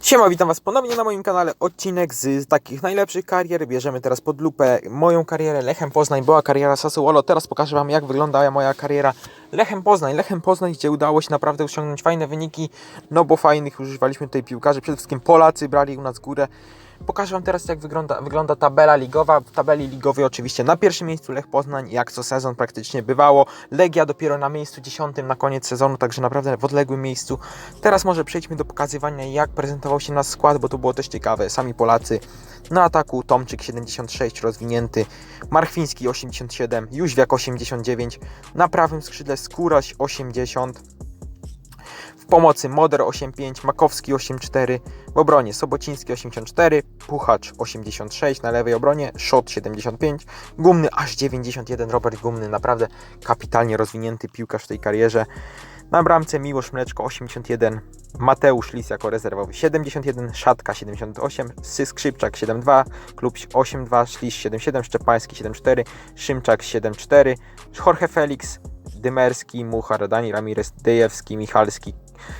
Siema, witam Was ponownie na moim kanale. Odcinek z takich najlepszych karier. Bierzemy teraz pod lupę moją karierę Lechem Poznań. Była kariera Sassuolo. Teraz pokażę Wam, jak wygląda moja kariera Lechem Poznań. Lechem Poznań, gdzie udało się naprawdę osiągnąć fajne wyniki. No bo fajnych używaliśmy tutaj piłkarzy. Przede wszystkim Polacy brali u nas górę. Pokażę Wam teraz, jak wygląda, wygląda tabela ligowa. W tabeli ligowej oczywiście na pierwszym miejscu Lech Poznań, jak co sezon praktycznie bywało. Legia dopiero na miejscu dziesiątym na koniec sezonu, także naprawdę w odległym miejscu. Teraz może przejdźmy do pokazywania, jak prezentował się nasz skład, bo to było też ciekawe. Sami Polacy na ataku Tomczyk 76 rozwinięty, Marchwiński 87, Jóźwiak 89, na prawym skrzydle Skóraś 80, w pomocy Moder 85, Makowski 84, w obronie Sobociński 84, Puchacz 86 na lewej obronie, Szot 75, Gumny aż 91, Robert Gumny naprawdę kapitalnie rozwinięty piłkarz w tej karierze. Na bramce Miłosz Mleczko 81, Mateusz Lis jako rezerwowy 71, Szatka 78, Sy Skrzypczak 72, Klub 82, Szlisz 77, Szczepański 74, Szymczak 74, Jorge Felix, Dymerski, Muchar, Dani Ramirez, Dejewski, Michalski,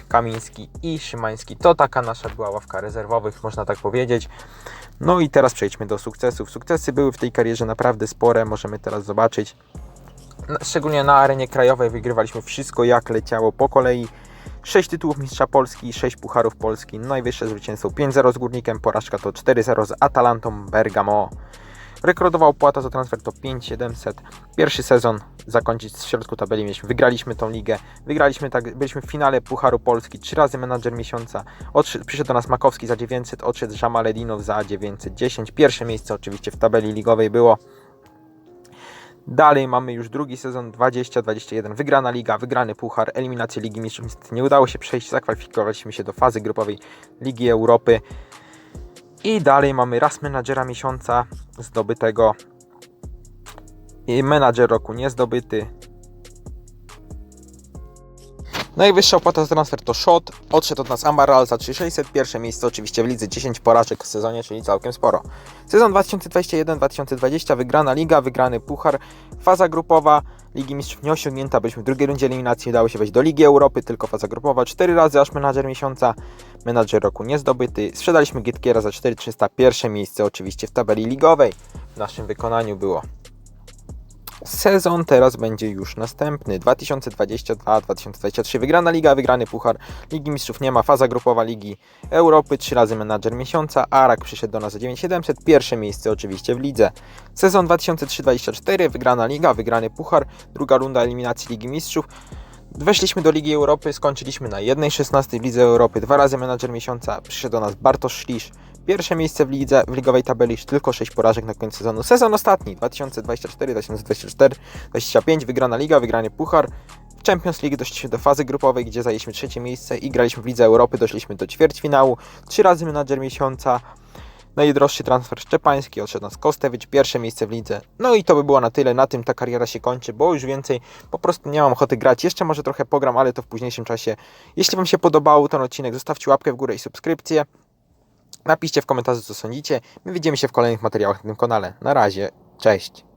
Kamiński i Szymański. To taka nasza była ławka rezerwowych, można tak powiedzieć. No i teraz przejdźmy do sukcesów. Sukcesy były w tej karierze naprawdę spore, możemy teraz zobaczyć. Na- Szczególnie na arenie krajowej wygrywaliśmy wszystko jak leciało po kolei. 6 tytułów Mistrza Polski, 6 Pucharów Polski, najwyższe zwycięstwo 5-0 z Górnikiem, porażka to 4-0 z Atalantą Bergamo. Rekordowa opłata za transfer to 5700. Pierwszy sezon zakończyć w środku tabeli mieliśmy. Wygraliśmy tą ligę. Wygraliśmy tak, byliśmy w finale Pucharu Polski, trzy razy menadżer miesiąca. Odszedł, przyszedł do nas Makowski za 900, odszedł Żamaledinow za 910. Pierwsze miejsce oczywiście w tabeli ligowej było. Dalej mamy już drugi sezon 20-21. Wygrana liga, wygrany puchar, eliminację Ligi Mistrzów. Nie udało się przejść, zakwalifikowaliśmy się do fazy grupowej Ligi Europy. I dalej mamy raz menadżera miesiąca zdobytego. I menadżer roku niezdobyty. Najwyższa opłata za transfer to Shot. Odszedł od nas Amaral za 3600. Pierwsze miejsce oczywiście w lidze 10 porażek w sezonie, czyli całkiem sporo. Sezon 2021-2020 wygrana liga, wygrany puchar, faza grupowa. Ligi Mistrzów nie osiągnięta, byliśmy w drugiej rundzie eliminacji, udało się wejść do Ligi Europy, tylko faza grupowa. Cztery razy aż menadżer miesiąca, menadżer roku niezdobyty. Sprzedaliśmy Gitkiera za 4300, pierwsze miejsce oczywiście w tabeli ligowej w naszym wykonaniu było. Sezon teraz będzie już następny. 2022-2023 wygrana liga, wygrany puchar. Ligi Mistrzów nie ma, faza grupowa Ligi Europy, 3 razy menadżer miesiąca. Arak przyszedł do nas za 9700, pierwsze miejsce oczywiście w lidze. Sezon 2003-2024 wygrana liga, wygrany puchar, druga runda eliminacji Ligi Mistrzów. Weszliśmy do Ligi Europy, skończyliśmy na 1.16 w Lidze Europy, dwa razy menadżer miesiąca, przyszedł do nas Bartosz Szlisz. Pierwsze miejsce w lidze, w ligowej tabeli, tylko 6 porażek na końcu sezonu. Sezon ostatni, 2024-2024-25, wygrana liga, wygrany puchar. W Champions League doszliśmy do fazy grupowej, gdzie zajęliśmy trzecie miejsce i graliśmy w Lidze Europy, doszliśmy do ćwierćfinału. Trzy razy menadżer miesiąca. Najdroższy transfer Szczepański, odszedł nas Kostewicz, pierwsze miejsce w lidze. No i to by było na tyle, na tym ta kariera się kończy, bo już więcej po prostu nie mam ochoty grać. Jeszcze może trochę pogram, ale to w późniejszym czasie. Jeśli Wam się podobał ten odcinek, zostawcie łapkę w górę i subskrypcję. Napiszcie w komentarzu co sądzicie. My widzimy się w kolejnych materiałach na tym kanale. Na razie, cześć.